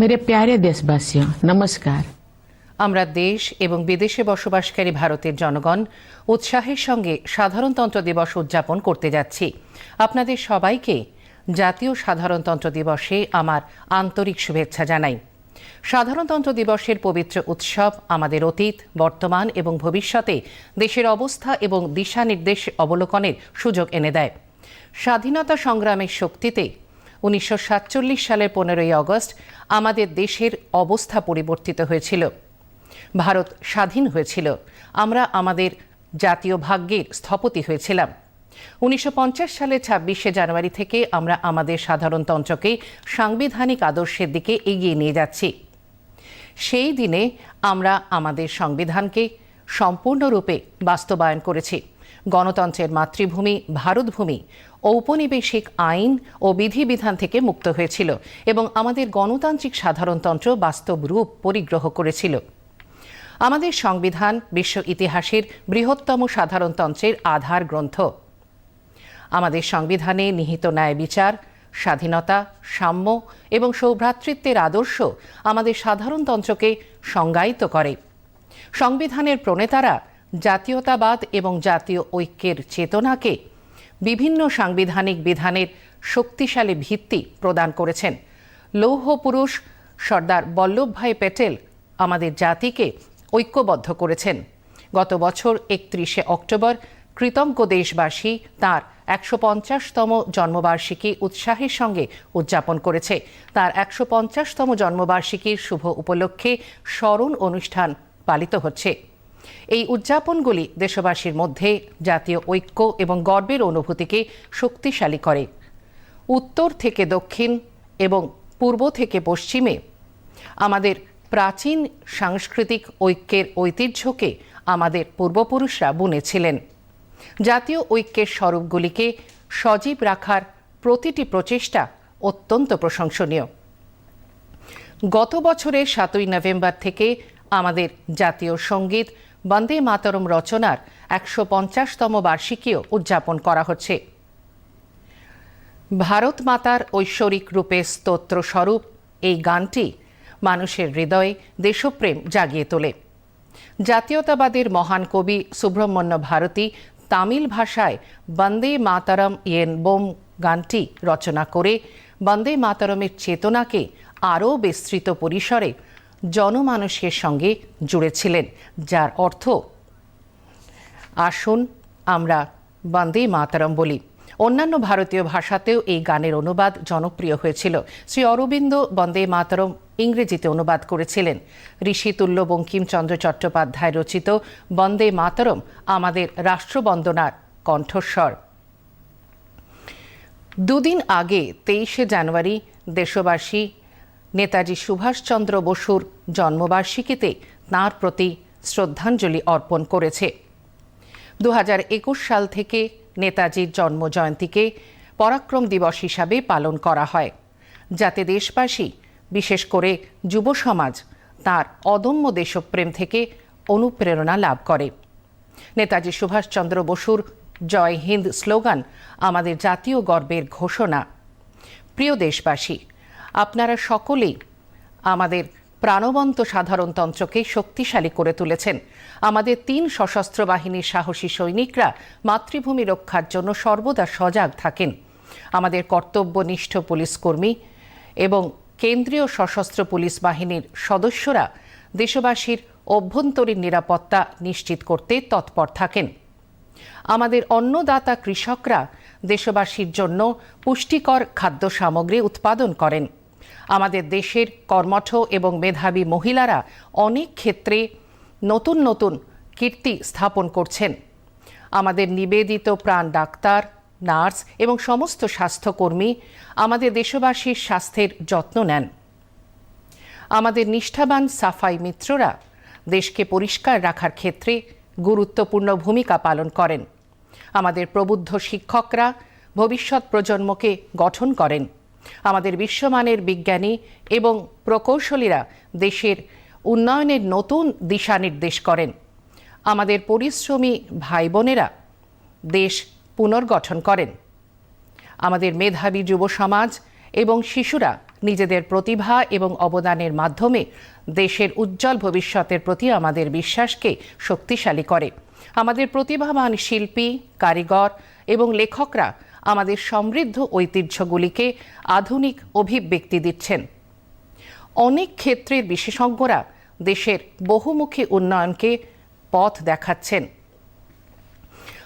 মেরে প্যারে দেশবাসী নমস্কার আমরা দেশ এবং বিদেশে বসবাসকারী ভারতের জনগণ উৎসাহের সঙ্গে সাধারণতন্ত্র দিবস উদযাপন করতে যাচ্ছি। আপনাদের সবাইকে জাতীয় সাধারণতন্ত্র দিবসে আমার আন্তরিক শুভেচ্ছা জানাই। সাধারণতন্ত্র দিবসের পবিত্র উৎসব আমাদের অতীত, বর্তমান এবং ভবিষ্যতে দেশের অবস্থা এবং দিশা দিশানির্দেশ অবলোকনের সুযোগ এনে দেয়। স্বাধীনতা সংগ্রামের শক্তিতে উনিশশো সাতচল্লিশ সালের পনেরোই আগস্ট আমাদের দেশের অবস্থা পরিবর্তিত হয়েছিল। ভারত স্বাধীন হয়েছিল। আমরা আমাদের জাতীয় ভাগ্যের স্থপতি হয়েছিলাম। উনিশশো সালের ছাব্বিশে জানুয়ারি থেকে আমরা আমাদের সাধারণতন্ত্রকে সাংবিধানিক আদর্শের দিকে এগিয়ে নিয়ে যাচ্ছি। সেই দিনে আমরা আমাদের সংবিধানকে সম্পূর্ণরূপে বাস্তবায়ন করেছি। গণতন্ত্রের মাতৃভূমি, ভারতভূমি, ঔপনিবেশিক আইন ও বিধিবিধান থেকে মুক্ত হয়েছিল এবং আমাদের গণতান্ত্রিক সাধারণতন্ত্র বাস্তব রূপ পরিগ্রহ করেছিল। আমাদের সংবিধান বিশ্ব ইতিহাসের বৃহত্তম সাধারণতন্ত্রের আধার গ্রন্থ। আমাদের সংবিধানে নিহিত ন্যায় বিচার স্বাধীনতা, সাম্য এবং সৌভ্রাতৃত্বের আদর্শ আমাদের সাধারণতন্ত্রকে সংজ্ঞায়িত করে। সংবিধানের প্রণেতারা জাতীয়তাবাদ এবং জাতীয় ঐক্যের চেতনাকে বিভিন্ন সাংবিধানিক বিধানের শক্তিশালী ভিত্তি প্রদান করেছেন। লৌহ পুরুষ সর্দার বল্লভভাই প্যাটেল আমাদের জাতিকে ঐক্যবদ্ধ করেছেন। গত বছর একত্রিশে অক্টোবর কৃতজ্ঞ দেশবাসী তার একশো পঞ্চাশতম জন্মবার্ষিকী উৎসাহের সঙ্গে উদযাপন করেছে। তার একশো পঞ্চাশতম জন্মবার্ষিকীর শুভ উপলক্ষে স্মরণ অনুষ্ঠান পালিত হচ্ছে। এই উদযাপনগুলি দেশবাসীর মধ্যে জাতীয় ঐক্য এবং গর্বের অনুভূতিকে শক্তিশালী করে। উত্তর থেকে দক্ষিণ এবং পূর্ব থেকে পশ্চিমে আমাদের প্রাচীন সাংস্কৃতিক ঐক্যের ঐতিহ্যকে আমাদের পূর্বপুরুষরা বুনেছিলেন। জাতীয় ঐক্যের স্বরূপগুলিকে সজীব রাখার প্রতিটি প্রচেষ্টা অত্যন্ত প্রশংসনীয়। গত বছরের সাতই নভেম্বর থেকে আমাদের জাতীয় সংগীত বন্দে মাতরম রচনার একশো পঞ্চাশতম বার্ষিকীও উদযাপন করা হচ্ছে। ভারত মাতার ঐশ্বরিক রূপে স্তোত্র স্বরূপ এই গানটি মানুষের হৃদয়ে দেশপ্রেম জাগিয়ে তোলে। জাতীয়তাবাদের মহান কবি সুব্রহ্মণ্য ভারতী তামিল ভাষায় বন্দে মাতারম ইয়েন বোম গানটি রচনা করে বন্দে মাতারমের চেতনাকে আরও বিস্তৃত পরিসরে জনমানুষের সঙ্গে জুড়েছিলেন, যার অর্থ, আসুন আমরা বন্দে মাতারম বলি। অন্যান্য ভারতীয় ভাষাতেও এই গানের অনুবাদ জনপ্রিয় হয়েছিল। শ্রী অরবিন্দ বন্দে মাতরম ইংরেজিতে অনুবাদ করেছিলেন। ঋষিতুল্য বঙ্কিমচন্দ্র চট্টোপাধ্যায় রচিত বন্দে মাতরম আমাদের রাষ্ট্রবন্দনার কণ্ঠস্বর। দুদিন আগে, তেইশে জানুয়ারি, দেশবাসী নেতাজি সুভাষচন্দ্র বসুর জন্মবার্ষিকীতে তাঁর প্রতি শ্রদ্ধাঞ্জলি অর্পণ করেছে। দু হাজার একুশ সাল থেকে নেতাজির জন্মজয়ন্তীকে পরাক্রম দিবস হিসাবে পালন করা হয়, যাতে দেশবাসী বিশেষ করে যুব সমাজ তার অদম্য দেশপ্রেম থেকে অনুপ্রেরণা লাভ করে। নেতাজি সুভাষচন্দ্র বসুর জয় হিন্দ স্লোগান, আমাদের জাতীয় গর্বের ঘোষণা প্রিয় দেশবাসী, আপনারা সকলেই আমাদের প্রাণবন্ত সাধারণতন্ত্রকে শক্তিশালী করে তুলেছেন। আমাদের তিন সশস্ত্র বাহিনীর সাহসী সৈনিকরা মাতৃভূমি রক্ষার জন্য সর্বদা সজাগ থাকেন। আমাদের কর্তব্যনিষ্ঠ পুলিশকর্মী এবং কেন্দ্রীয় সশস্ত্র পুলিশ বাহিনীর সদস্যরা দেশবাসীর অভ্যন্তরীণ নিরাপত্তা নিশ্চিত করতে তৎপর থাকেন। আমাদের অন্নদাতা কৃষকরা দেশবাসীর জন্য পুষ্টিকর খাদ্য সামগ্রী উৎপাদন করেন। আমাদের দেশের কর্মঠ এবং মেধাবী মহিলারা অনেক ক্ষেত্রে নতুন নতুন কীর্তি স্থাপন করছেন। আমাদের নিবেদিত প্রাণ ডাক্তার নার্স এবং সমস্ত স্বাস্থ্যকর্মী আমাদের দেশবাসীর স্বাস্থ্যের যত্ন নেন। আমাদের নিষ্ঠাবান সাফাই মিত্ররা দেশকে পরিষ্কার রাখার ক্ষেত্রে গুরুত্বপূর্ণ ভূমিকা পালন করেন। আমাদের প্রবুদ্ধ শিক্ষকরা ভবিষ্যৎ প্রজন্মকে গঠন করেন। আমাদের বিশ্বমানের বিজ্ঞানী এবং প্রকৌশলীরা দেশের উন্নয়নের নতুন দিশা নির্দেশ করেন। আমাদের পরিশ্রমী ভাই বোনেরা দেশ পুনর্গঠন করেন। আমাদের মেধাবী যুব সমাজ এবং শিশুরা নিজেদের প্রতিভা এবং অবদানের মাধ্যমে দেশের উজ্জ্বল ভবিষ্যতের প্রতি আমাদের বিশ্বাসকে শক্তিশালী করে। আমাদের প্রতিভাবান শিল্পী, কারিগর এবং লেখকরা আমাদের সমৃদ্ধ ঐতিহ্যগুলিকে আধুনিক অভিব্যক্তি দিচ্ছেন। অনেক ক্ষেত্রের বিশেষজ্ঞরা দেশের বহুমুখী উন্নয়নকে পথ দেখাচ্ছেন।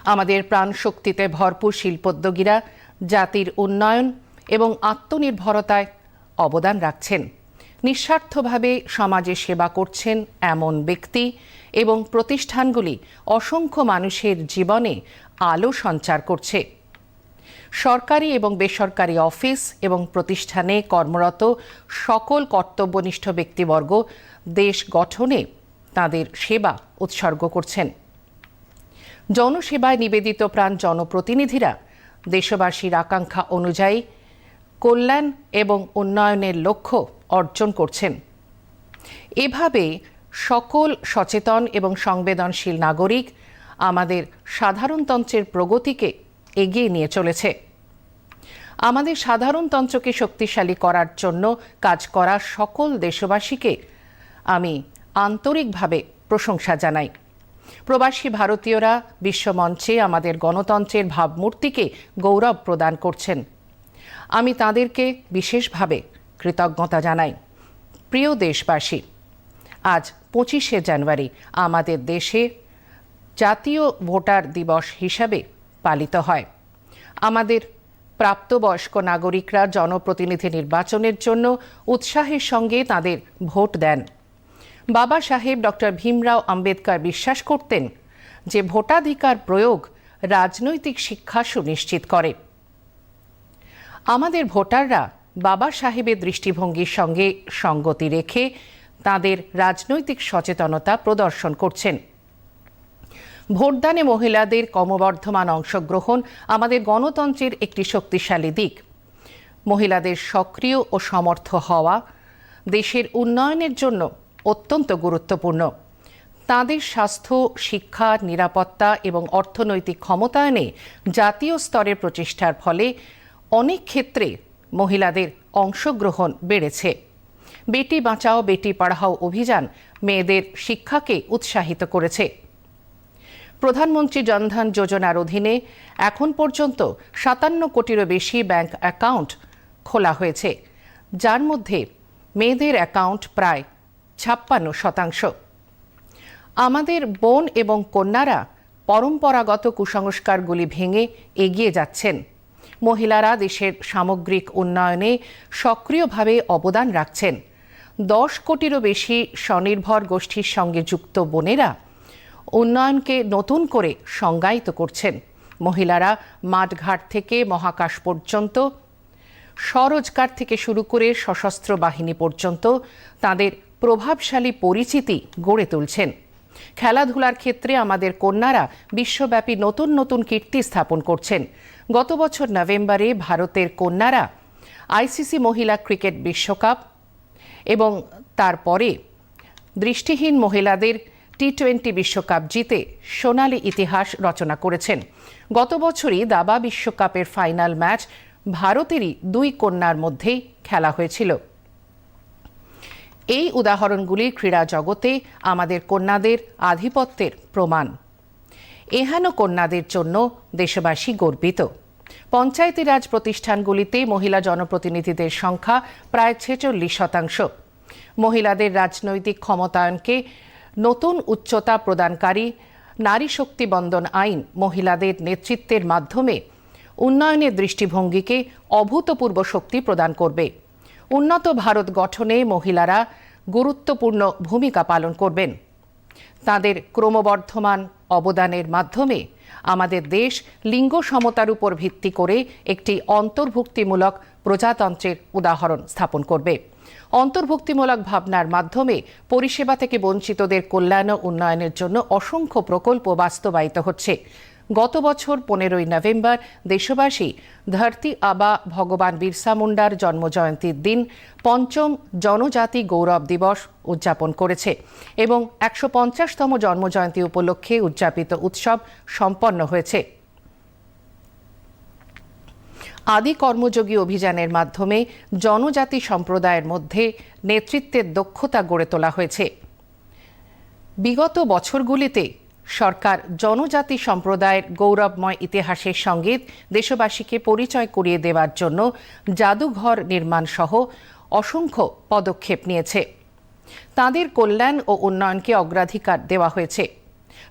আমাদের প্রাণশক্তিতে ভরপুর শিল্পোদ্যোগীরা জাতির উন্নয়ন এবং আত্মনির্ভরতায় অবদান রাখছেন। নিঃস্বার্থভাবে সমাজে সেবা করছেন এমন ব্যক্তি এবং প্রতিষ্ঠানগুলি অসংখ্য মানুষের জীবনে আলো সঞ্চার করছে। সরকারি এবং বেসরকারি অফিস এবং প্রতিষ্ঠানে কর্মরত সকল কর্তব্যনিষ্ঠ ব্যক্তিবর্গ দেশ গঠনে তাদের সেবা উৎসর্গ করছেন। জনসেবায় নিবেদিত প্রাণ জনপ্রতিনিধিরা দেশবাসীর আকাঙ্ক্ষা অনুযায়ী কল্যাণ এবং উন্নয়নের লক্ষ্য অর্জন করছেন। এভাবে সকল সচেতন এবং সংবেদনশীল নাগরিক আমাদের সাধারণতন্ত্রের প্রগতিকে এগিয়ে নিয়ে চলেছে। আমাদের সাধারণতন্ত্রকে শক্তিশালী করার জন্য কাজ করা সকল দেশবাসীকে আমি আন্তরিকভাবে প্রশংসা জানাই। প্রবাসী ভারতীয়রা বিশ্বমঞ্চে আমাদের গণতন্ত্রের ভাবমূর্তিকে গৌরব প্রদান করছেন। আমি তাদেরকে বিশেষভাবে কৃতজ্ঞতা জানাই। প্রিয় দেশবাসী, আজ পঁচিশে জানুয়ারি আমাদের দেশে জাতীয় ভোটার দিবস হিসাবে পালিত হয়। আমাদের প্রাপ্তবয়স্ক নাগরিকরা জনপ্রতিনিধি নির্বাচনের জন্য উৎসাহের সঙ্গে তাদের ভোট দেন। বাবা সাহেব ডক্টর ভীমরাও আম্বেদকর বিশ্বাস করতেন যে ভোটাধিকার প্রয়োগ রাজনৈতিক শিক্ষা সুনিশ্চিত করে। আমাদের ভোটাররা বাবা সাহেবের দৃষ্টিভঙ্গির সঙ্গে সঙ্গতি রেখে তাদের রাজনৈতিক সচেতনতা প্রদর্শন করছেন। ভোটদানে মহিলাদের ক্রমবর্ধমান অংশগ্রহণ আমাদের গণতন্ত্রের একটি শক্তিশালী দিক। মহিলাদের সক্রিয় ও সমর্থ হওয়া দেশের উন্নয়নের জন্য অত্যন্ত গুরুত্বপূর্ণ। তাদের স্বাস্থ্য, শিক্ষা, নিরাপত্তা এবং অর্থনৈতিক ক্ষমতায়নে জাতীয় স্তরের প্রচেষ্টার ফলে অনেক ক্ষেত্রে মহিলাদের অংশগ্রহণ বেড়েছে। বেটি বাঁচাও, বেটি পড়াও অভিযান মেয়েদের শিক্ষাকে উৎসাহিত করেছে। প্রধানমন্ত্রী জনধন যোজনার অধীনে এখন পর্যন্ত সাতান্ন কোটিরও বেশি ব্যাংক অ্যাকাউন্ট খোলা হয়েছে। যার মধ্যে মেয়েদের অ্যাকাউন্ট প্রায় ছাপ্পান্ন শতাংশ। আমাদের বোন এবং কন্যারা পরম্পরাগত কুসংস্কারগুলি ভেঙে এগিয়ে যাচ্ছেন। মহিলারা দেশের সামগ্রিক উন্নয়নে সক্রিয়ভাবে অবদান রাখছেন। দশ কোটিরও বেশি স্বনির্ভর গোষ্ঠীর সঙ্গে যুক্ত বোনেরা উন্নয়নকে নতুন করে সংজ্ঞায়িত করছেন। মহিলারা মাঠঘাট থেকে মহাকাশ পর্যন্ত, স্বরোজগার থেকে শুরু করে সশস্ত্র বাহিনী পর্যন্ত তাদের প্রভাবশালী পরিচিতি গড়ে তুলছেন। খেলাধুলার ক্ষেত্রে আমাদের কন্যারা বিশ্বব্যাপী নতুন নতুন কীর্তি স্থাপন করছেন। গত বছর নভেম্বরে ভারতের কন্যারা আইসিসি মহিলা ক্রিকেট বিশ্বকাপ এবং তারপরে দৃষ্টিহীন মহিলাদের টি টোয়েন্টি বিশ্বকাপ জিতে সোনালি ইতিহাস রচনা করেছেন। গত বছরই দাবা বিশ্বকাপের ফাইনাল ম্যাচ ভারতেরই দুই কন্যার মধ্যেই খেলা হয়েছিল। এই উদাহরণগুলি ক্রীড়া জগতে আমাদের কন্যাদের আধিপত্যের প্রমাণ। এহেন কন্যাদের জন্য দেশবাসী গর্বিত। পঞ্চায়েতি রাজ প্রতিষ্ঠানগুলিতে মহিলা জনপ্রতিনিধিদের সংখ্যা প্রায় ছেচল্লিশ শতাংশ। মহিলাদের রাজনৈতিক ক্ষমতায়নকে নতুন উচ্চতা প্রদানকারী নারী শক্তি বন্দন আইন মহিলাদের নেতৃত্বের মাধ্যমে উন্নয়নের দৃষ্টিভঙ্গিকে অভূতপূর্ব শক্তি প্রদান করবে। উন্নত ভারত গঠনে মহিলারা গুরুত্বপূর্ণ ভূমিকা পালন করবেন। তাদের ক্রমবর্ধমান অবদানের মাধ্যমে আমাদের দেশ লিঙ্গ সমতার উপর ভিত্তি করে একটি অন্তর্ভুক্তিমূলক প্রজাতন্ত্রের উদাহরণ স্থাপন করবে। অন্তর্ভুক্তিমূলক ভাবনার মাধ্যমে পরিষেবা থেকে বঞ্চিতদের কল্যাণ ও উন্নয়নের জন্য অসংখ্য প্রকল্প বাস্তবায়িত হচ্ছে। গত বছর পনেরোই নভেম্বর দেশবাসী ধরতি আবা ভগবান বিরসা মুন্ডার জন্মজয়ন্তীর দিন পঞ্চম জনজাতি গৌরব দিবস উদযাপন করেছে এবং একশো পঞ্চাশতম জন্মজয়ন্তী উপলক্ষে উদযাপিত উৎসব সম্পন্ন হয়েছে। আদি কর্মযোগী অভিযানের মাধ্যমে জনজাতি সম্প্রদায়ের মধ্যে নেতৃত্বের দক্ষতা গড়ে তোলা হয়েছে। বিগত বছরগুলিতে সরকার জনজাতি সম্প্রদায়ের গৌরবময় ইতিহাসের সঙ্গে দেশবাসীকে পরিচয় করিয়ে দেওয়ার জন্য জাদুঘর নির্মাণ সহ অসংখ্য পদক্ষেপ নিয়েছে। তাদের কল্যাণ ও উন্নয়নকে অগ্রাধিকার দেওয়া হয়েছে।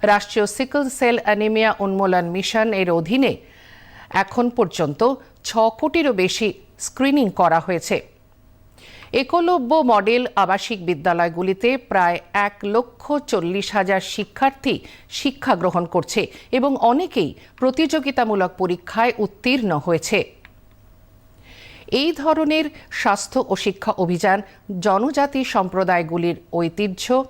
রাষ্ট্রীয় সিকল সেল অ্যানিমিয়া উন্মূলন মিশন এর অধীনে এখন পর্যন্ত ছ কোটিরও বেশি স্ক্রিনিং করা হয়েছে। একলব্য মডেল আবাসিক বিদ্যালয়গুলিতে প্রায় এক লক্ষ চল্লিশ হাজার শিক্ষার্থী শিক্ষা গ্রহণ করছে এবং অনেকেই প্রতিযোগিতামূলক পরীক্ষায় উত্তীর্ণ হয়েছে। এই ধরনের স্বাস্থ্য ও শিক্ষা অভিযান জনজাতি সম্প্রদায়গুলির ঐতিহ্য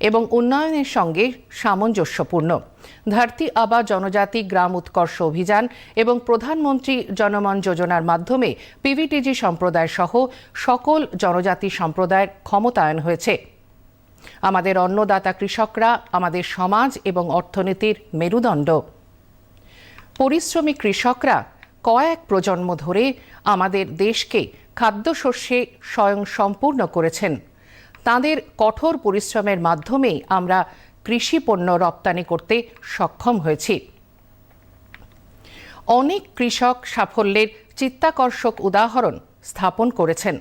এবং উন্নয়নের সঙ্গে সামঞ্জস্যপূর্ণ। ধরতি আবা জনজাতি গ্রাম উৎকর্ষ অভিযান এবং প্রধানমন্ত্রী জনমন যোজনার মাধ্যমে পিভিটিজি সম্প্রদায় সহ সকল জনজাতি সম্প্রদায়ের ক্ষমতায়ন হয়েছে। আমাদের অন্নদাতা কৃষকরা, আমাদের সমাজ এবং অর্থনীতির মেরুদণ্ড। পরিশ্রমী কৃষকরা কয়েক প্রজন্ম ধরে আমাদের দেশকে খাদ্যশস্যে স্বয়ং সম্পূর্ণ করেছেন। তাদের কঠোর পরিশ্রমের মাধ্যমেই আমরা কৃষি পণ্য রপ্তানি করতে সক্ষম হয়েছি। অনেক কৃষক সাফল্যের চিত্তাকর্ষক উদাহরণ স্থাপন করেছেন।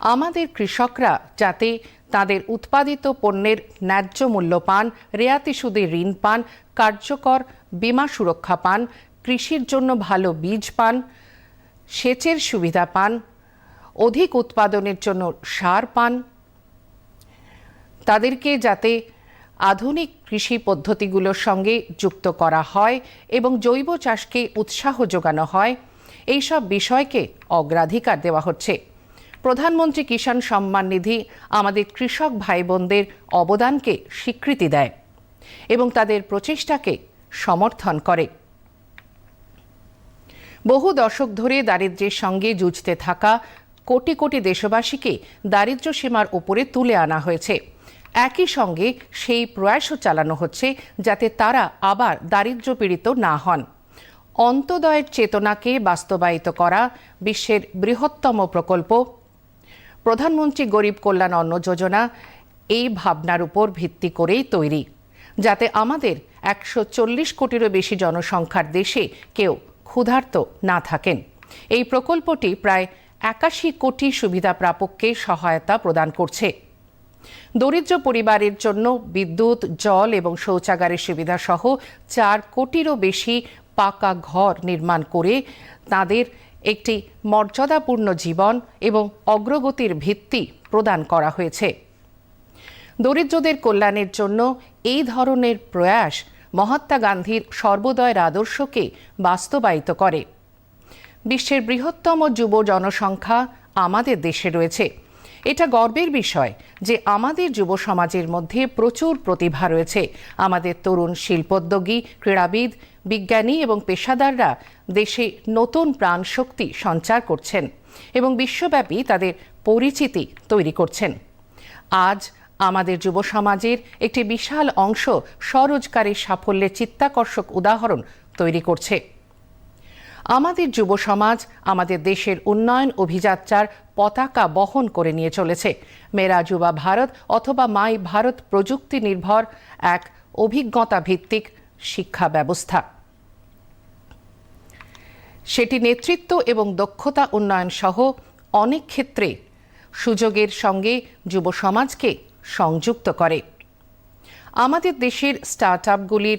আমাদের কৃষকরা যাতে তাদের উৎপাদিত পণ্যের ন্যায্য মূল্য পান, রেয়াতি সুদে ঋণ পান, কার্যকর বীমা সুরক্ষা পান, কৃষির জন্য ভালো বীজ পান, সেচের সুবিধা পান অধিক উৎপাদনের জন্য সার পান। তাদেরকে যাতে আধুনিক কৃষি পদ্ধতিগুলোর সঙ্গে যুক্ত করা হয় এবং জৈব চাষকে উৎসাহ যোগানো হয়, এইসব বিষয়কে অগ্রাধিকার দেওয়া হচ্ছে। প্রধানমন্ত্রী কিষাণ সম্মান নিধি আমাদের কৃষক ভাই বোনদের অবদানকে স্বীকৃতি দেয় এবং তাদের প্রচেষ্টাকে সমর্থন করে। বহু দশক ধরে দারিদ্র্যের সঙ্গে যুঝতে থাকা কোটি কোটি দেশবাসীকে দারিদ্র্য সীমার উপরে তুলে আনা হয়েছে। একই সঙ্গে সেই প্রয়াসও চালানো হচ্ছে যাতে তারা আবার দারিদ্র্য পীড়িত না হন। অন্তদয়ের চেতনাকে বাস্তবায়িত করা বিশ্বের বৃহত্তম প্রকল্প। প্রধানমন্ত্রী গরিব কল্যাণ অন্ন যোজনা এই ভাবনার উপর ভিত্তি করেই তৈরি, যাতে আমাদের একশো চল্লিশ কোটিরও বেশি জনসংখ্যার দেশে কেউ ক্ষুধার্ত না থাকেন। এই প্রকল্পটি প্রায় একাশি কোটি সুবিধা প্রাপককে সহায়তা প্রদান করছে। দরিদ্র পরিবারের জন্য বিদ্যুৎ, জল এবং শৌচাগারের সুবিধা সহ চার কোটিরও বেশি পাকা ঘর নির্মাণ করে তাদের একটি মর্যাদাপূর্ণ জীবন এবং অগ্রগতির ভিত্তি প্রদান করা হয়েছে। দরিদ্রদের কল্যাণের জন্য এই ধরনের প্রয়াস মহাত্মা গান্ধীর সর্বোদয়ের আদর্শকে বাস্তবায়িত করে। বিশ্বের বৃহত্তম যুব জনসংখ্যা আমাদের দেশে রয়েছে। এটা গর্বের বিষয় যে আমাদের যুব সমাজের মধ্যে প্রচুর প্রতিভা রয়েছে। আমাদের তরুণ শিল্পোদ্যোগী, ক্রীড়াবিদ, বিজ্ঞানী এবং পেশাদাররা দেশে নতুন প্রাণশক্তি সঞ্চার করছেন এবং বিশ্বব্যাপী তাদের পরিচিতি তৈরি করছেন। আজ আমাদের যুব সমাজের একটি বিশাল অংশ স্বরোজগারের সাফল্যের চিত্তাকর্ষক উদাহরণ তৈরি করছে। আমাদের যুব সমাজ, আমাদের দেশের উন্নয়ন অভিযাত্রার পতাকা বহন করে নিয়ে চলেছে। মেরা যুবা ভারত অথবা মাই ভারত প্রযুক্তি নির্ভর এক অভিজ্ঞতা ভিত্তিক শিক্ষা ব্যবস্থা। সেটি নেতৃত্ব এবং দক্ষতা উন্নয়ন সহ অনেক ক্ষেত্রে সুযোগের সঙ্গে যুব সমাজকে সংযুক্ত করে। আমাদের দেশের স্টার্ট আপগুলির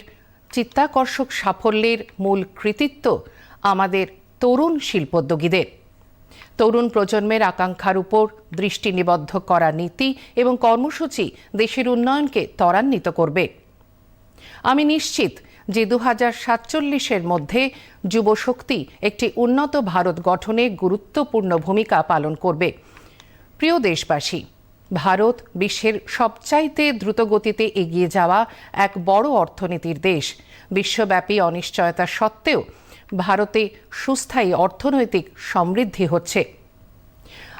চিত্তাকর্ষক সাফল্যের মূল কৃতিত্ব আমাদের তরুণ শিল্পোদ্যোগীদের। তরুণ প্রজন্মের আকাঙ্ক্ষার উপর দৃষ্টি নিবদ্ধ করা নীতি এবং কর্মসূচি দেশের উন্নয়নকে ত্বরান্বিত করবে। আমি নিশ্চিত যে দু হাজার সাতচল্লিশের মধ্যে যুবশক্তি একটি উন্নত ভারত গঠনে গুরুত্বপূর্ণ ভূমিকা পালন করবে। প্রিয় দেশবাসী, ভারত বিশ্বের সবচাইতে দ্রুতগতিতে এগিয়ে যাওয়া এক বড় অর্থনীতির দেশ। বিশ্বব্যাপী অনিশ্চয়তা সত্ত্বেও ভারতে সুস্থায়ী অর্থনৈতিক সমৃদ্ধি হচ্ছে।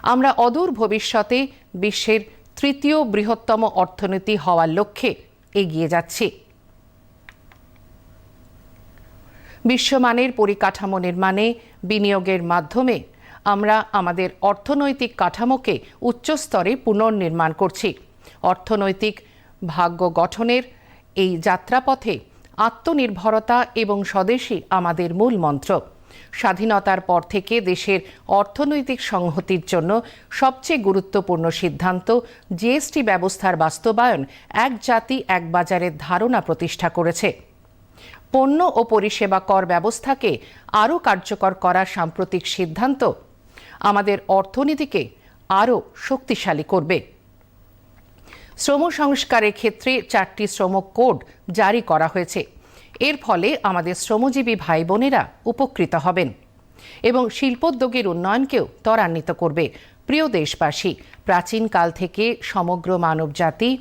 আমরা অদূর ভবিষ্যতে বিশ্বের তৃতীয় বৃহত্তম অর্থনীতি হওয়ার লক্ষ্যে এগিয়ে যাচ্ছি। বিশ্বমানের পরিকাঠামো নির্মাণে, বিনিয়োগের মাধ্যমে আমরা আমাদের অর্থনৈতিক কাঠামোকে উচ্চস্তরে পুনর্নির্মাণ করছি। অর্থনৈতিক ভাগ্য গঠনের এই যাত্রাপথে আত্মনির্ভরতা এবং স্বদেশী আমাদের মূল মন্ত্র। স্বাধীনতার পর থেকে দেশের অর্থনৈতিক সংহতির জন্য সবচেয়ে গুরুত্বপূর্ণ সিদ্ধান্ত জিএসটি ব্যবস্থার বাস্তবায়ন এক জাতি এক বাজারের ধারণা প্রতিষ্ঠা করেছে। পণ্য ও পরিষেবা কর ব্যবস্থাকে আরও কার্যকর করার সাম্প্রতিক সিদ্ধান্ত আমাদের অর্থনীতিকে আরও শক্তিশালী করবে। শ্রম সংস্কারের ক্ষেত্রে চারটি শ্রম কোড জারি করা হয়েছে। এর ফলে আমাদের শ্রমজীবী ভাই বোনেরা উপকৃত হবেন এবং শিল্পোদ্যোগের উন্নয়নকেও ত্বরান্বিত করবে। প্রিয় দেশবাসী প্রাচীনকাল থেকে সমগ্র মানবজাতি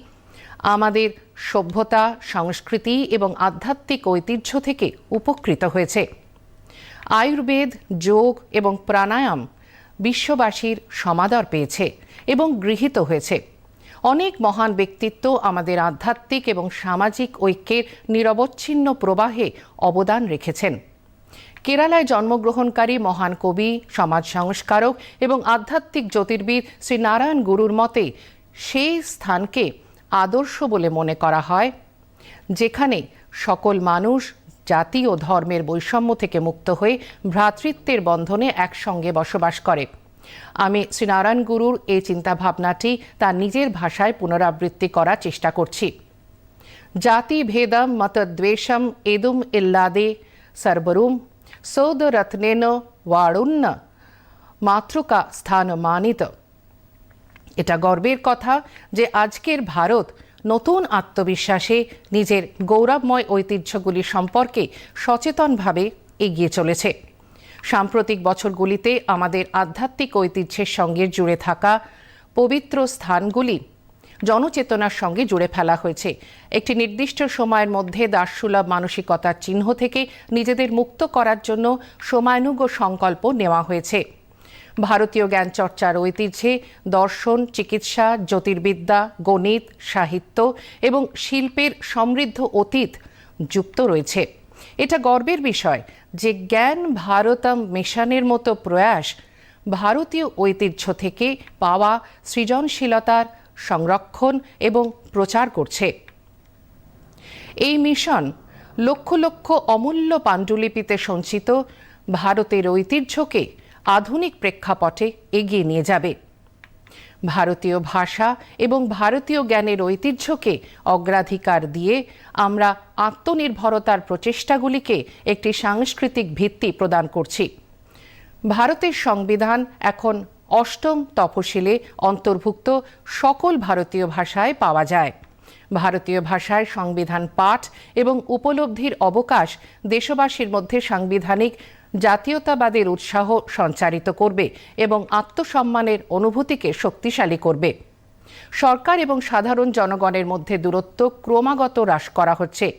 আমাদের সভ্যতা, সংস্কৃতি এবং আধ্যাত্মিক ঐতিহ্য থেকে উপকৃত হয়েছে। আয়ুর্বেদ, যোগ এবং প্রাণায়াম বিশ্ববাসীর সমাদর পেয়েছে এবং গৃহীত হয়েছে। অনেক মহান ব্যক্তিত্ব আমাদের আধ্যাত্মিক এবং সামাজিক ঐক্যের নিরবচ্ছিন্ন প্রবাহে অবদান রেখেছেন। কেরালায় জন্মগ্রহণকারী মহান কবি, সমাজ সংস্কারক এবং আধ্যাত্মিক জ্যোতির্বিদ শ্রী নারায়ণ গুরুর মতে, সেই স্থানকে আদর্শ বলে মনে করা হয়, যেখানে সকল মানুষ জাতি ও ধর্মের বৈষম্য থেকে মুক্ত হয়ে ভ্রাতৃত্বের বন্ধনে একসঙ্গে বসবাস করে। আমি শ্রীনারায়ণ গুরুর এই চিন্তাভাবনাটি তার নিজের ভাষায় পুনরাবৃত্তি করার চেষ্টা করছি। জাতি ভেদম মতদ্বেষম এদুম ইল্লাদে সর্বরুম সৌদরত্নেন ওয়াড়ুন্ন মাতৃকা স্থান মানিত এটা গর্বের কথা যে আজকের ভারত নতুন আত্মবিশ্বাসে নিজের গৌরবময় ঐতিহ্যগুলি সম্পর্কে সচেতনভাবে এগিয়ে চলেছে। সাম্প্রতিক বছরগুলিতে আমাদের আধ্যাত্মিক ঐতিহ্যের সঙ্গে জুড়ে থাকা পবিত্র স্থানগুলি জনচেতনার সঙ্গে জুড়ে ফেলা হয়েছে। একটি নির্দিষ্ট সময়ের মধ্যে দাসসুলভ মানসিকতার চিহ্ন থেকে নিজেদের মুক্ত করার জন্য সময়ানুগ সংকল্প নেওয়া হয়েছে। ভারতীয় জ্ঞান চর্চার ঐতিহ্যে দর্শন, চিকিৎসা, জ্যোতির্বিদ্যা, গণিত, সাহিত্য এবং শিল্পের সমৃদ্ধ অতীত যুক্ত রয়েছে। এটা গর্বের বিষয় যে জ্ঞান ভারতম মিশনের মতো প্রয়াস ভারতীয় ঐতিহ্য থেকে পাওয়া সৃজনশীলতার সংরক্ষণ এবং প্রচার করছে। এই মিশন লক্ষ লক্ষ অমূল্য পাণ্ডুলিপিতে সঞ্চিত ভারতের ঐতিহ্যকে আধুনিক প্রেক্ষাপটে এগিয়ে নিয়ে যাবে। ভারতীয় ভাষা এবং ভারতীয় জ্ঞানের ঐতিহ্যকে অগ্রাধিকার দিয়ে আমরা আত্মনির্ভরতার প্রচেষ্টাগুলিকে একটি সাংস্কৃতিক ভিত্তি প্রদান করছি। ভারতের সংবিধান এখন অষ্টম তফসিলে অন্তর্ভুক্ত সকল ভারতীয় ভাষায় পাওয়া যায়। ভারতীয় ভাষায় সংবিধান পাঠ এবং উপলব্ধির অবকাশ দেশবাসীর মধ্যে সাংবিধানিক জাতীয়তাবাদের উৎসাহ সঞ্চারিত করবে এবং আত্মসম্মানের অনুভূতিকে শক্তিশালী করবে। সরকার এবং সাধারণ জনগণের মধ্যে দূরত্ব ক্রমাগত হ্রাস করা হচ্ছে।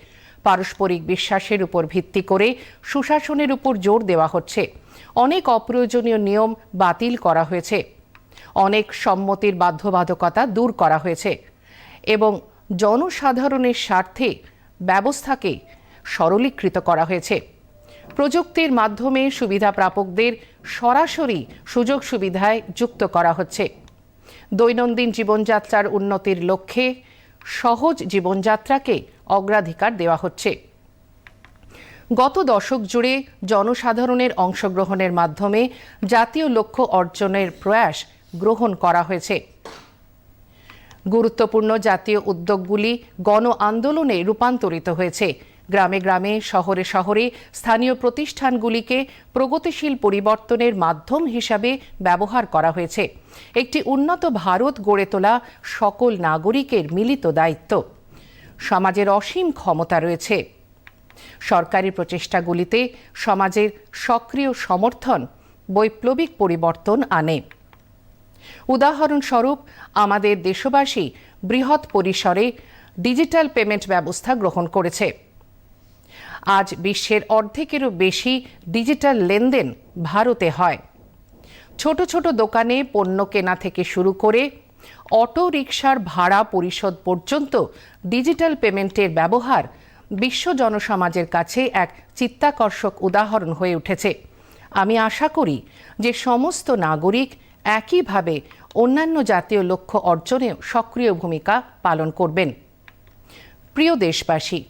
পারস্পরিক বিশ্বাসের উপর ভিত্তি করে সুশাসনের উপর জোর দেওয়া হচ্ছে। অনেক অপ্রয়োজনীয় নিয়ম বাতিল করা হয়েছে। অনেক সম্মতির বাধ্যবাধকতা দূর করা হয়েছে এবং জনসাধারণের স্বার্থে ব্যবস্থাকে সরলীকৃত করা হয়েছে। প্রযুক্তির মাধ্যমে সুবিধা প্রাপকদের সরাসরি সুযোগ সুবিধায় যুক্ত করা হচ্ছে। দৈনন্দিন জীবনযাত্রার উন্নতির লক্ষ্যে সহজ জীবনযাত্রাকে অগ্রাধিকার দেওয়া হচ্ছে। গত দশক জুড়ে জনসাধারণের অংশগ্রহণের মাধ্যমে জাতীয় লক্ষ্য অর্জনের প্রয়াস গ্রহণ করা হয়েছে। গুরুত্বপূর্ণ জাতীয় উদ্যোগগুলি গণ আন্দোলনে রূপান্তরিত হয়েছে। গ্রামে গ্রামে, শহরে শহরে স্থানীয় প্রতিষ্ঠানগুলিকে প্রগতিশীল পরিবর্তনের মাধ্যম হিসাবে ব্যবহার করা হয়েছে। একটি উন্নত ভারত গড়ে তোলা সকল নাগরিকের মিলিত দায়িত্ব। সমাজের অসীম ক্ষমতা রয়েছে। সরকারি প্রচেষ্টাগুলিতে সমাজের সক্রিয় সমর্থন, বৈপ্লবিক পরিবর্তন আনে। উদাহরণস্বরূপ, আমাদের দেশবাসী বৃহৎ পরিসরে ডিজিটাল পেমেন্ট ব্যবস্থা গ্রহণ করেছে। আজ বিশ্বের অর্ধেকেরও বেশি ডিজিটাল লেনদেন ভারতে হয়। ছোট ছোট দোকানে পণ্য কেনা থেকে শুরু করে অটো রিকশার ভাড়া পরিশোধ পর্যন্ত ডিজিটাল পেমেন্টের ব্যবহার বিশ্ব জনসমাজের কাছে এক চিত্তাকর্ষক উদাহরণ হয়ে উঠেছে। আমি আশা করি যে সমস্ত নাগরিক একইভাবে অন্যান্য জাতীয় লক্ষ্য অর্জনেও সক্রিয় ভূমিকা পালন করবেন। প্রিয় দেশবাসী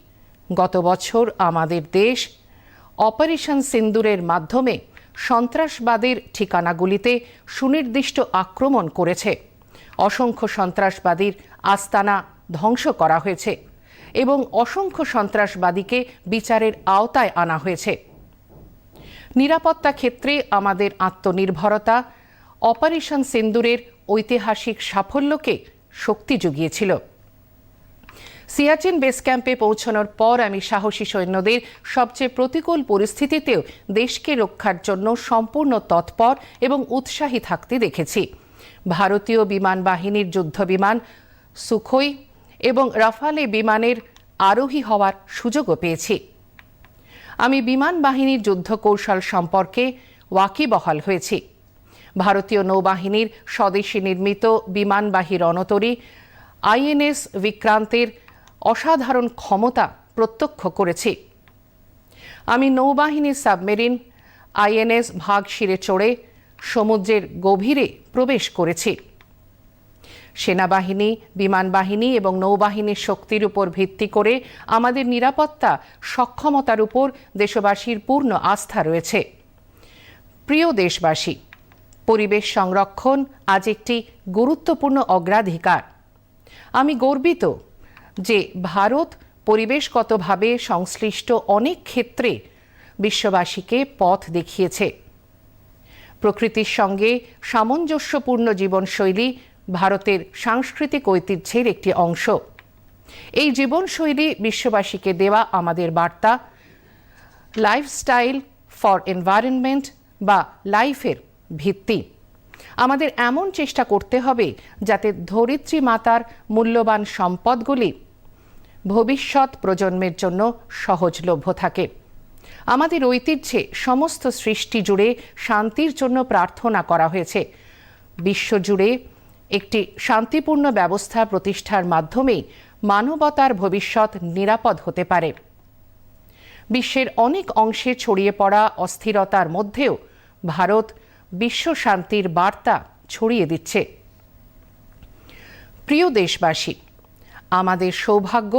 গত বছর আমাদের দেশ অপারেশন সিন্দুরের মাধ্যমে সন্ত্রাসবাদের ঠিকানাগুলিতে সুনির্দিষ্ট আক্রমণ করেছে। অসংখ্য সন্ত্রাসবাদীর আস্তানা ধ্বংস করা হয়েছে এবং অসংখ্য সন্ত্রাসবাদীকে বিচারের আওতায় আনা হয়েছে। নিরাপত্তা ক্ষেত্রে আমাদের আত্মনির্ভরতা অপারেশন সিন্দুরের ঐতিহাসিক সাফল্যকে শক্তি জুগিয়েছিল সিয়াচেন বেস ক্যাম্পে পৌঁছানোর পর আমি সাহসী সৈন্যদের সবচেয়ে প্রতিকূল পরিস্থিতিতেও দেশকে রক্ষার জন্য সম্পূর্ণ তৎপর এবং উৎসাহী থাকতে দেখেছি। ভারতীয় বিমান বাহিনীর যুদ্ধ বিমান সুখোই এবং রাফালে বিমানের আরোহী হওয়ার সুযোগও পেয়েছি। আমি বিমান বাহিনীর যুদ্ধ কৌশল সম্পর্কে ওয়াকিবহাল হয়েছি। ভারতীয় নৌবাহিনীর স্বদেশী নির্মিত বিমানবাহী রণতরী আইএনএস বিক্রান্তের অসাধারণ ক্ষমতা প্রত্যক্ষ করেছি। আমি নৌবাহিনীর সাবমেরিন, আইএনএস ভাগশিরে চড়ে সমুদ্রের গভীরে প্রবেশ করেছি। সেনাবাহিনী, বিমান বাহিনী এবং নৌবাহিনীর শক্তির উপর ভিত্তি করে আমাদের নিরাপত্তা সক্ষমতার উপর দেশবাসীর পূর্ণ আস্থা রয়েছে। প্রিয় দেশবাসী, পরিবেশ সংরক্ষণ আজ একটি গুরুত্বপূর্ণ অগ্রাধিকার। আমি গর্বিত যে ভারত পরিবেশগতভাবে সংশ্লিষ্ট অনেক ক্ষেত্রে বিশ্ববাসীকে পথ দেখিয়েছে। প্রকৃতির সঙ্গে সামঞ্জস্যপূর্ণ জীবনশৈলী ভারতের সাংস্কৃতিক ঐতিহ্যের একটি অংশ। এই জীবনশৈলী বিশ্ববাসীকে দেওয়া আমাদের বার্তা লাইফস্টাইল ফর এনভায়রনমেন্ট বা লাইফের ভিত্তি। আমাদের এমন চেষ্টা করতে হবে যাতে ধরিত্রী মাতার মূল্যবান সম্পদগুলি ভবিষ্যৎ প্রজন্মের জন্য সহজলভ্য থাকে। আমাদের ঐতিহ্যে সমস্ত সৃষ্টি জুড়ে শান্তির জন্য প্রার্থনা করা হয়েছে। বিশ্বজুড়ে একটি শান্তিপূর্ণ ব্যবস্থা প্রতিষ্ঠার মাধ্যমে মানবতার ভবিষ্যৎ নিরাপদ হতে পারে। বিশ্বের অনেক অংশে ছড়িয়ে পড়া অস্থিরতার মধ্যেও ভারত বিশ্ব শান্তির বার্তা ছড়িয়ে দিচ্ছে। প্রিয় দেশবাসী আমাদের সৌভাগ্য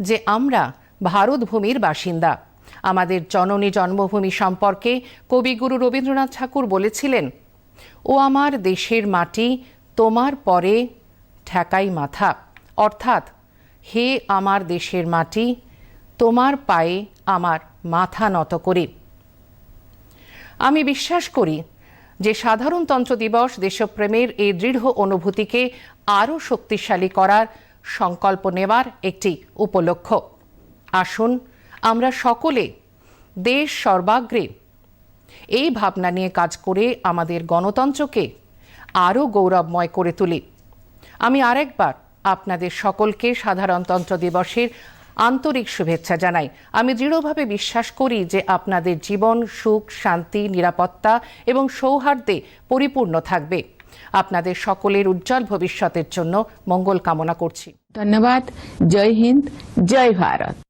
যে আমরা ভারত ভূমির বাসিন্দা। আমাদের জননী জন্মভূমি সম্পর্কে কবিগুরু রবীন্দ্রনাথ ঠাকুর বলেছিলেন, ও আমার দেশের মাটি, তোমার পরে ঠেকাই মাথা। অর্থাৎ, হে আমার দেশের মাটি, তোমার পায়ে আমার মাথা নত করি। আমি বিশ্বাস করি যে সাধারণতন্ত্র দিবস দেশপ্রেমের এই দৃঢ় অনুভূতিকে আরও শক্তিশালী করার সংকল্প নেওয়ার একটি উপলক্ষ আসুন, আমরা সকলে দেশ সর্বাগ্রে এই ভাবনা নিয়ে কাজ করে আমাদের গণতন্ত্রকে আরও গৌরবময় করে তুলি। আমি আরেকবার আপনাদের সকলকে সাধারণতন্ত্র দিবসের আন্তরিক শুভেচ্ছা জানাই। আমি দৃঢ়ভাবে বিশ্বাস করি যে আপনাদের জীবন সুখ, শান্তি, নিরাপত্তা এবং সৌহার্দ্যে পরিপূর্ণ থাকবে। আপনাদের সকলের উজ্জ্বল ভবিষ্যতের জন্য মঙ্গল কামনা করছি। ধন্যবাদ। জয় হিন্দ জয় ভারত।